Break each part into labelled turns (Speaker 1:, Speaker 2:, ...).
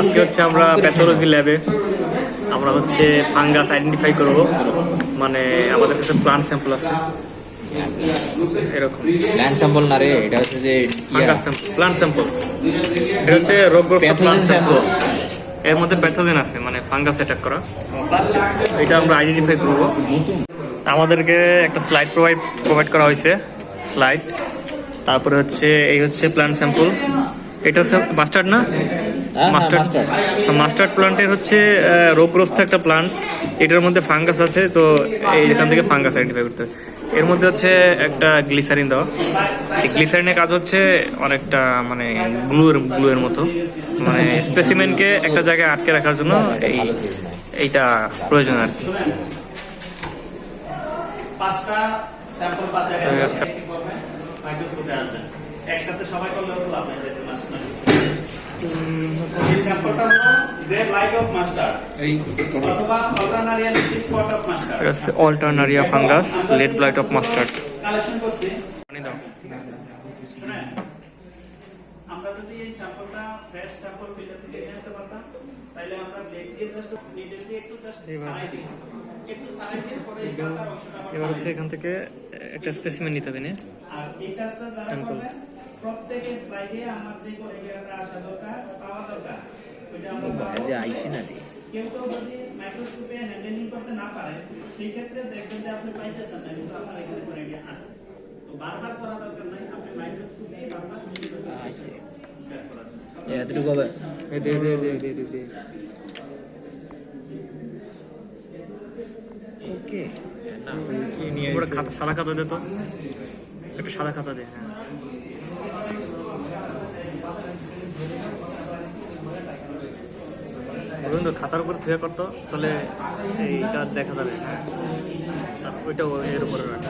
Speaker 1: আজকে হচ্ছে আমরা প্যাথোলজি ল্যাবে আমরা হচ্ছে ফাঙ্গাস আইডেন্টিফাই করব। মানে আমাদের কাছে প্লান্ট স্যাম্পল আছে। এরকম।
Speaker 2: ল্যান্ড স্যাম্পল না রে এটা হচ্ছে যে
Speaker 1: ফাঙ্গাস স্যাম্পল প্লান্ট স্যাম্পল এটা হচ্ছে রোগগ্রস্ত
Speaker 2: প্যাথোজেন
Speaker 1: প্লান্ট স্যাম্পল
Speaker 2: স্যাম্পল
Speaker 1: এর মধ্যে প্যাথোজেন আছে মানে ফাঙ্গাস অ্যাটাক করা। এটা আমরা আইডেন্টিফাই করব। আমাদেরকে একটা স্লাইড প্রোভাইড প্রোভাইড করা হয়েছে। স্লাইড তারপরে হচ্ছে এই হচ্ছে প্লান্ট স্যাম্পল এটা হচ্ছে মাস্টার্ড না?
Speaker 2: হ্যাঁ,
Speaker 1: মাস্টার্ড।
Speaker 2: mustard।
Speaker 1: মাস্টার্ড প্লান্টের হচ্ছে রোগগ্রস্ত একটা প্লান্ট। এটার মধ্যে ফাঙ্গাস আছে তো এই এখান থেকে ফাঙ্গাস আইডেন্টিফাই করতে এর মধ্যে হচ্ছে একটা গ্লিসারিন দেওয়া। এই গ্লিসারিনের কাজ হচ্ছে অনেকটা মানে গ্লুয়ের গ্লুয়ের মতো। মানে স্পেসিমেনকে একটা জায়গায় আটকে রাখার জন্য এই এইটা প্রয়োজন আর কি।
Speaker 3: পাঁচটা স্যাম্পল মাইক্রোস্কোপে একসাথে সবাই করলে হতো লাভ নাই যেতে মাস্টার স্যাম্পলটা হলো রেড লাইট অফ মাস্টার অথবা অল্টারনারিয়ান স্পট অফ মাস্টার
Speaker 1: এটা হচ্ছে Alternaria fungus leaf blight of mustard
Speaker 3: collection করছি।
Speaker 1: পানি দাও।
Speaker 3: আমরা যদি এই স্যাম্পলটা ফ্রেশ স্যাম্পল ফিল্টার থেকে নিয়ে আসতে পারতাম তাহলে আমরা ব্লেড দিয়ে জাস্ট নিডল দিয়ে একটু জাস্ট সারাই দিই। একটু সারাই দিয়ে পরে এই কাঁচার অংশটা
Speaker 1: এবার হচ্ছে এখান থেকে একটা স্পেসিমেন নিতে হবে না
Speaker 3: আর এই কাজটা যারা করবেন প্রত্যেকের স্লাইডে আমার যে আসা দরকার পাওয়া দরকার। ওইটা আমরা পাবো।
Speaker 2: আইসি না রে।
Speaker 3: কেউ কেউ যদি মাইক্রোস্কোপে হ্যান্ডেলিং করতে না পারে সেই ক্ষেত্রে দেখবেন যে আপনি পাইতেছেন না কিন্তু আপনার এখানে আছে। তো বারবার করা দরকার নাই আপনি মাইক্রোস্কোপে বারবার নিজে
Speaker 2: আইসি।
Speaker 3: বের
Speaker 2: এতটুকু হবে।
Speaker 1: দে দে দে দে দে দে।
Speaker 2: ওকে।
Speaker 1: কি নিয়ে খাতা সাদা খাতা দে তো। একটা সাদা খাতা দে হ্যাঁ। রবীন্দ্র খাতার উপর থুয়ে করতো তাহলে এইটা দেখা যাবে। হ্যাঁ ওইটা এর উপরে রাখ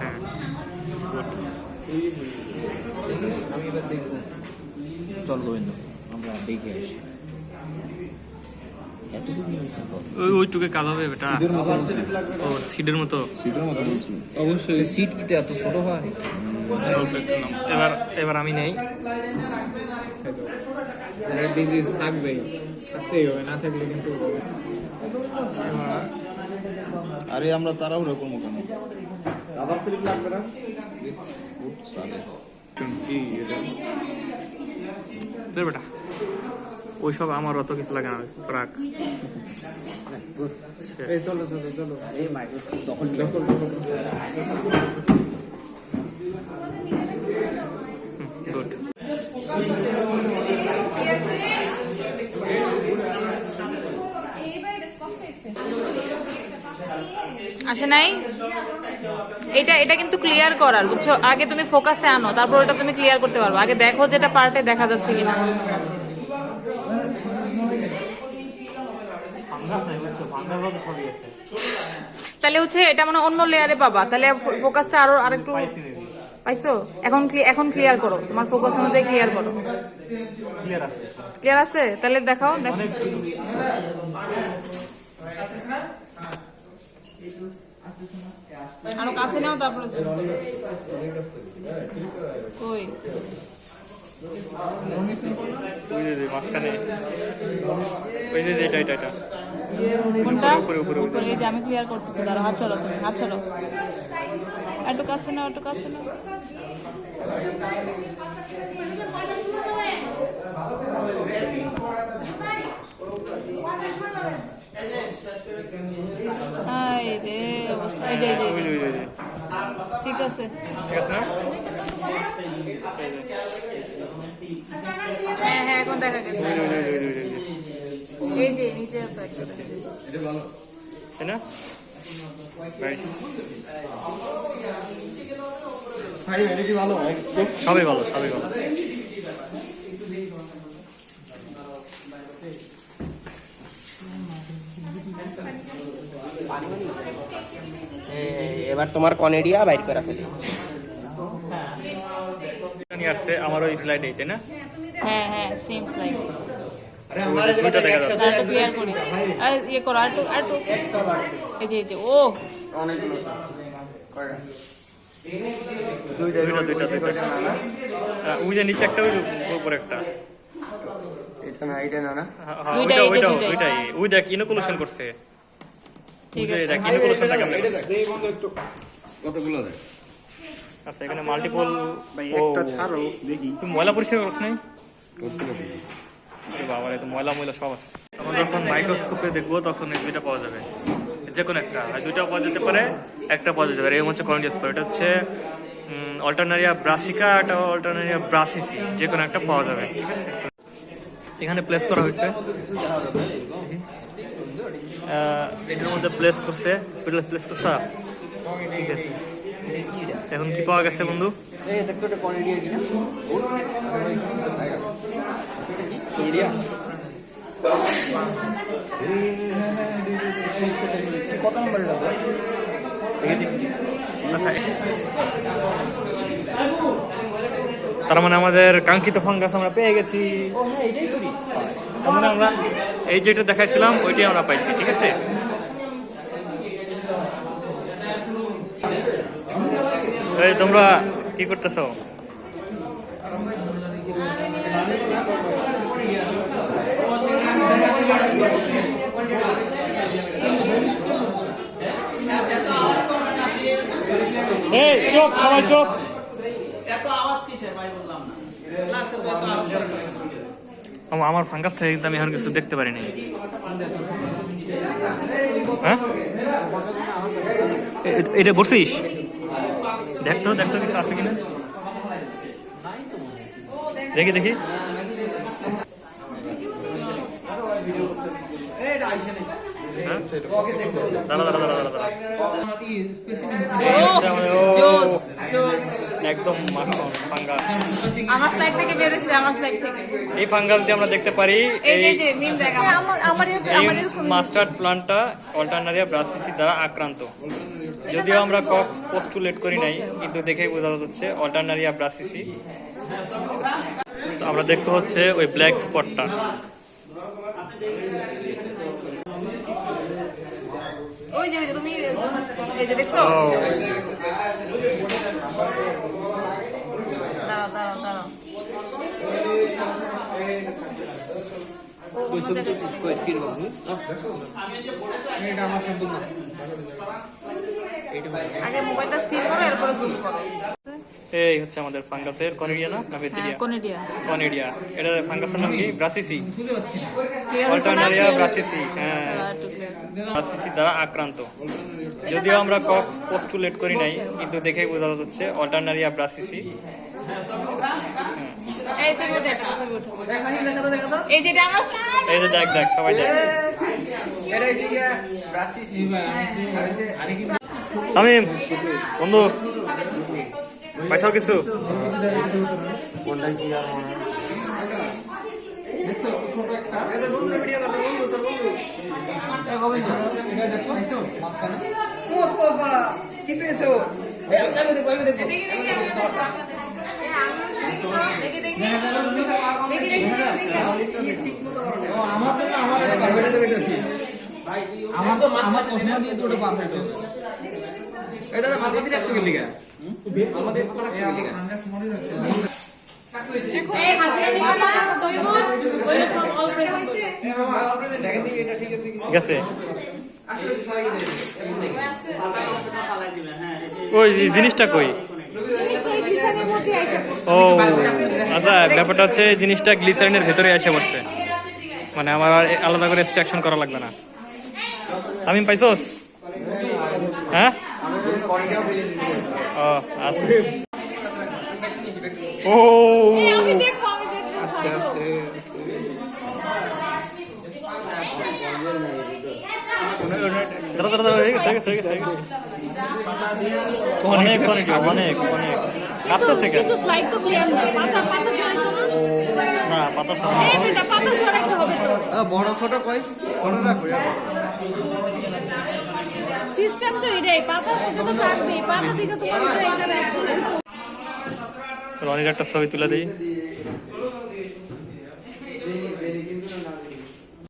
Speaker 1: হ্যাঁ।
Speaker 2: আমি এবার দেখব। চল গোবিন্দ আমরা দেখে আসি।
Speaker 1: ওইটুকে কাজ হবে বেটা। ও সিডের মতো।
Speaker 2: অবশ্যই। সিট এত ছোট হয়।
Speaker 1: এবার এবার আমি নেই।
Speaker 4: ডিজিজ থাকবেই থাকতেই হবে না থাকলে কিন্তু হবে
Speaker 5: আরে আমরা তাড়াহুড়ো করব কেন
Speaker 1: দে বেটা ওইসব আমার অত কিছু লাগে না
Speaker 4: এই চলো চলো চলো।
Speaker 2: দখল
Speaker 4: দখল।
Speaker 1: গুড
Speaker 6: আসে নাই? এটা এটা কিন্তু ক্লিয়ার করার, বুঝছ? আগে তুমি ফোকাসে আনো, তারপর ওটা তুমি ক্লিয়ার করতে পারবে। আগে দেখো যেটা পার্টে দেখা যাচ্ছে কিনা। তাহলে হচ্ছে এটা মানে অন্য লেয়ারে পাবা। তাহলে ফোকাসটা আরও আরেকটু পাইছো? এখন এখন ক্লিয়ার করো। তোমার ফোকাস অনুযায়ী ক্লিয়ার করো। ক্লিয়ার আছে তাহলে দেখাও দেখো। আরও কাছে নাও তারপরে চলো। ওই
Speaker 1: ওই যে যে মাঝখানে ওই যে যে এটা এটা এটা।
Speaker 6: কোনটা?
Speaker 1: উপরে, উপরে, উপরে।
Speaker 6: উপরে। এই যে আমি ক্লিয়ার করতেছি। দাঁড়া হাত ছড়ো তুমি হাত ছড়ো
Speaker 1: ওই
Speaker 6: যে,
Speaker 1: ওই যে।
Speaker 6: ঠিক আছে। হ্যাঁ হ্যাঁ এখন দেখা গেছে। এই যে নিচে।
Speaker 1: তাই না? Nice.
Speaker 5: ভাই এটা কি ভালো
Speaker 1: সবই ভালো। সবই ভালো
Speaker 7: এবার তোমার কনেডিয়া বাইর করে ফেলি।
Speaker 1: আসছে আমার ওই স্লাইড তাই না?
Speaker 6: হ্যাঁ হ্যাঁ সেম স্লাইড
Speaker 1: দেখা যাচ্ছে।
Speaker 6: আরেকটু ক্লিয়ার করি আর করো আরেকটু আরেকটু এই যে এই যে ও।
Speaker 7: অনেকগুলো
Speaker 1: দুইটা দুইটা দুইটা ওই যে নিচে একটা ওই উপরে একটা।
Speaker 7: এটা না এটা না না
Speaker 1: ওইটা
Speaker 6: এই যে
Speaker 1: ওইটাও
Speaker 6: দুইটাই।
Speaker 1: ওইটাই। ওই দেখ ইনোকুলেশন করছে।
Speaker 6: ঠিক আছে।
Speaker 1: দেখ।
Speaker 5: কতগুলো দেয়
Speaker 1: আচ্ছা এখানে মাল্টিপল
Speaker 4: একটা ছাড়ো দেখি।
Speaker 1: তুমি ময়লা পরিষ্কার করছ নাই? বাবা রে তো ময়লা ময়লা সব আছে। আমরা যখন মাইক্রোস্কোপে দেখব তখন এই দুইটা পাওয়া যাবে। যে কোনো একটা। আর দুইটা পাওয়া যেতে পারে একটা পাওয়া যেতে পারে। এই হচ্ছে কর্নিয়াস এটা হচ্ছে অল্টারনারিয়া ব্রাসিকা একটা অল্টারনারিয়া ব্রাসিসি যে কোনো একটা পাওয়া যাবে। ঠিক আছে? এখানে প্লেস করা হয়েছে। এটার মধ্যে প্লেস করছে। প্লেস করছা ঠিক আছে। এখন কি পাওয়া গেছে বন্ধু?
Speaker 2: কত নম্বর এটা।
Speaker 1: আচ্ছা তার মানে আমাদের কাঙ্ক্ষিত ফাঙ্গাস আমরা পেয়ে গেছি
Speaker 2: হ্যাঁ।
Speaker 1: তার মানে আমরা এই যেটা দেখাইছিলাম ওইটাই আমরা পাইছি ঠিক আছে তোমরা কি করতেছো এই চুপ সবাই চুপ
Speaker 3: এত আওয়াজ কিসের? ভাই বললাম না। ক্লাসে তো এত আওয়াজ
Speaker 1: আমার- ফাঙ্গাস থেকে কিন্তু আমি এখন কিছু দেখতে পারি নাই। হ্যাঁ? এটা বসিস? দেখতো দেখতো কিছু আছে কিনা? দেখি দেখি
Speaker 2: এটা আইসে নেই
Speaker 1: হ্যাঁ
Speaker 2: ওকে দেখতো
Speaker 1: দাঁড়া দাঁড়া দাঁড়া দাঁড়া দাঁড়া
Speaker 6: জোস জোস
Speaker 1: একদম
Speaker 6: আমার স্লাইড থেকে বের আমার স্লাইড থেকে।
Speaker 1: এই ফাঙ্গাস দিয়ে আমরা দেখতে পারি
Speaker 6: এই
Speaker 1: মাস্টার্ড প্লান্টটা অল্টারনারিয়া ব্রাসিসি দ্বারা আক্রান্ত। যদিও আমরা কক্স পোস্টুলেট করি নাই কিন্তু দেখেই বোঝা যাচ্ছে অল্টারনারিয়া ব্রাসিসি তো আমরা দেখতে হচ্ছে ওই ব্ল্যাক স্পটটা
Speaker 6: ওই যে তুমি এই যে দেখছ দাঁড়াও দাঁড়াও দাঁড়াও আগে মোবাইলটা সিল করো এরপরে জুম করো
Speaker 1: এই হচ্ছে আমাদের ফাঙ্গাসের কনেডিয়া না না বেসিডিয়া
Speaker 6: কোনেডিয়া
Speaker 1: কনেডিয়া এটা ফাঙ্গাসের নাম কি ব্রাসিসি অল্টারনারিয়া ব্রাসিসি হ্যাঁ ব্রাসিসি দ্বারা আক্রান্ত। যদিও আমরা কক্স পোস্টুলেট করি নাই কিন্তু দেখেই বোঝা যাচ্ছে অল্টারনারিয়া ব্রাসিসি
Speaker 6: এই
Speaker 2: দেখা দেখা তো
Speaker 6: এই যেটা আমরা
Speaker 1: এই যে দেখ দেখ সবাই দেখ। আমি বন্ধু কিছু?
Speaker 2: এটা বন্ধু ভিডিও করতে বন্ধু তোর বন্ধু এ গোবিন্দ এটা দেখো আইছো মাঝখানে মুস্তাফা কি পেয়েছ এই আমি দেখো আমি দেখো আমার জন্য আমার এটা পারফেক্ট আমার তো আমার চশমা দিয়ে তো ওটা পারফেক্ট এই দাদা মালপাতি রাখছো কি লিগা মালপাতি পাতা ঠিক আছে কি
Speaker 1: ঠিক আছে
Speaker 2: আসলে সবাই দেবে
Speaker 3: ফালাই দিবে হ্যাঁ এই যে
Speaker 1: ওই জিনিসটা কই?
Speaker 6: জিনিসটা এই গ্লিসারিনের মধ্যে আইসা পড়ছে।
Speaker 1: ও আচ্ছা ব্যাপারটা হচ্ছে জিনিসটা গ্লিসারিনের ভেতরে এসে পড়ছে। মানে আমার আর আলাদা করে এক্সট্রাকশন করা লাগবে না। আমি পাইছোস? হ্যাঁ? ও আচ্ছা। ও
Speaker 6: আমি দেখব আমি দেখব আস্তে আস্তে
Speaker 1: দাঁড়া দাঁড়া দাঁড়া হয়ে গেছে হয়ে গেছে হয়ে গেছে, হয়ে গেছে অনেক অনেক অনেক অনেক। কাঁপতেছে কেন?
Speaker 6: কিন্তু স্লাইড তো ক্লিয়ার না। পাতা পাতা সরাইছো না?
Speaker 1: না পাতা সামনে
Speaker 6: পাতা সরাইতে হবে তো।
Speaker 5: বড় ছোট কই? ছোট রাখো
Speaker 6: সিস্টেম তো এটাই পাতার মধ্যে তো থাকবেই। পাতা থেকে তো পাতা এখানে
Speaker 1: রনির একটা ছবি তুলে দিই।